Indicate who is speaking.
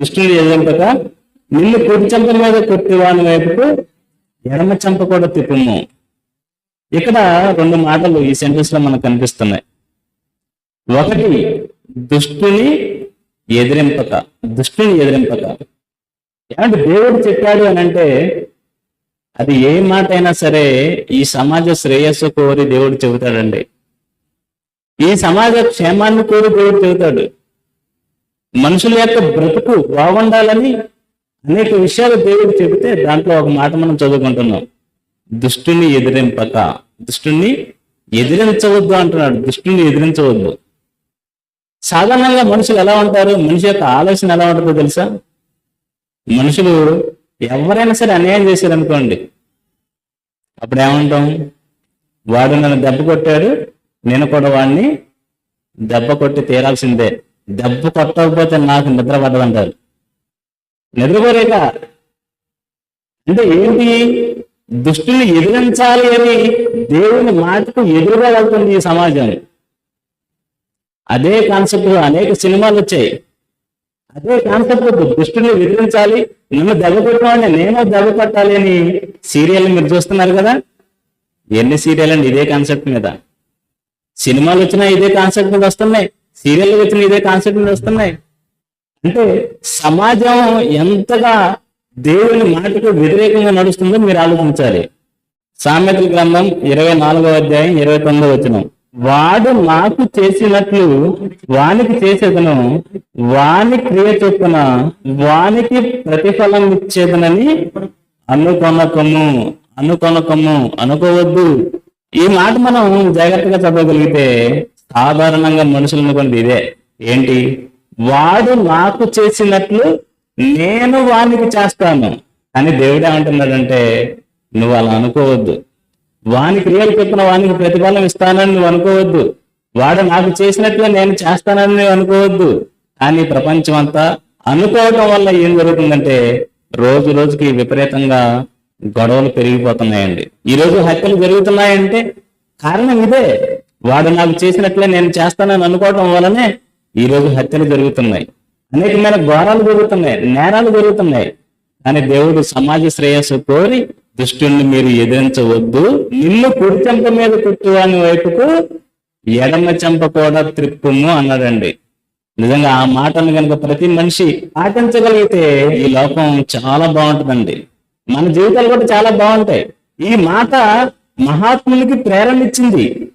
Speaker 1: దుష్టుని ఎదురింపక నిన్ను కుడి చెంప మీద కొట్టివాని వైపుకు ఎడమ చెంప కూడా తిప్పుము. ఇక్కడ రెండు మాటలు ఈ సెంటెన్స్లో మనకు కనిపిస్తున్నాయి. ఒకటి దుష్టుని ఎదిరింపక దుష్టుని ఎదిరింపక. ఏమంటే దేవుడు చెప్పాడు అని అంటే అది ఏ మాట అయినా సరే ఈ సమాజ శ్రేయస్సు కోరి దేవుడు చెబుతాడండి. ఈ సమాజ క్షేమాన్ని కోరి దేవుడు చెబుతాడు. మనుషుల యొక్క బ్రతుకు బాగుండాలని అనేక విషయాలు దేవుడు చెబితే దాంట్లో ఒక మాట మనం చదువుకుంటున్నాం. దుష్టుని ఎదిరింపక. దుష్టుని ఎదిరించవద్దు అంటున్నాడు. దుష్టుని ఎదిరించవద్దు. సాధారణంగా మనుషులు ఎలా ఉంటారు? మనిషి యొక్క ఆలోచన ఎలా ఉంటుందో తెలుసా? మనుషులు ఎవరైనా సరే అన్యాయం చేశారనుకోండి. అప్పుడు ఏమంటాం? వాడు నన్ను దెబ్బ కొట్టాడు నేను కూడా వాడిని దెబ్బ కొట్టి తీరాల్సిందే. దెబ్బ కొట్టకపోతే నాకు నిద్ర పడ్డదంటారు నిద్రపోరేక అంటే ఏంటి? దుష్టుని ఎదిరించాలి అని దేవుని మాటకు ఎదురుగా వెళ్తుంది ఈ సమాజం. అదే కాన్సెప్ట్ అనేక సినిమాలు వచ్చాయి. అదే కాన్సెప్ట్ దుష్టుని ఎదిరించాలి నిన్ను దెబ్బ కొట్టమని నేను దెబ్బ కొట్టాలి అని సీరియల్ మీరు చూస్తున్నారు కదా? ఎన్ని సీరియల్ అండి ఇదే కాన్సెప్ట్ మీద? సినిమాలు వచ్చినా ఇదే కాన్సెప్ట్ మీద వస్తున్నాయి. సీరియల్ వచ్చిన ఇదే కాన్సెప్ట్ వస్తున్నాయి. అంటే సమాజం ఎంతగా దేవుని మాటకు వ్యతిరేకంగా నడుస్తుందో మీరు ఆలోచించాలి. సామెతల గ్రంథం ఇరవై నాలుగో అధ్యాయం ఇరవై తొమ్మిదో వచ్చిన వాడు నాకు చేసినట్లు వానికి చేసేదను వాని క్రియ చొప్పున వానికి ప్రతిఫలం ఇచ్చేదనని అనుకొనకము అనుకొనకము అనుకోవద్దు. ఈ మాట మనం జాగ్రత్తగా చదవగలిగితే సాధారణంగా మనుషులు అనుకున్నది ఇదే. ఏంటి? వాడు నాకు చేసినట్లు నేను వానికి చేస్తాను. అని దేవుడు ఏమంటున్నాడంటే నువ్వు అలా అనుకోవద్దు. వాని క్రియలు చెప్పిన వానికి ప్రతిఫలం ఇస్తానని నువ్వు అనుకోవద్దు. వాడు నాకు చేసినట్లు నేను చేస్తానని నువ్వు అనుకోవద్దు. కానీ ప్రపంచం అంతా అనుకోవటం వల్ల ఏం జరుగుతుందంటే రోజు రోజుకి విపరీతంగా గొడవలు పెరిగిపోతున్నాయండి. ఈ రోజు హత్యలు జరుగుతున్నాయంటే కారణం ఇదే. వాడు నాకు చేసినట్లే నేను చేస్తానని అనుకోవటం వల్లనే ఈ రోజు హత్యలు జరుగుతున్నాయి. అనేకమైన ఘోరాలు జరుగుతున్నాయి నేరాలు జరుగుతున్నాయి. కానీ దేవుడు సమాజ శ్రేయస్సు కోరి దుష్టుణ్ణి మీరు ఎదిరించవద్దు. నిన్ను కుడి చెంప మీద కుట్టువాని వైపుకు ఎడమ చెంప కూడా త్రిప్పుము అన్నాడండి. నిజంగా ఆ మాటను కనుక ప్రతి మనిషి పాటించగలిగితే ఈ లోకం చాలా బాగుంటుందండి. మన జీవితాలు కూడా చాలా బాగుంటాయి. ఈ మాట మహాత్ములకి ప్రేరణ ఇచ్చింది.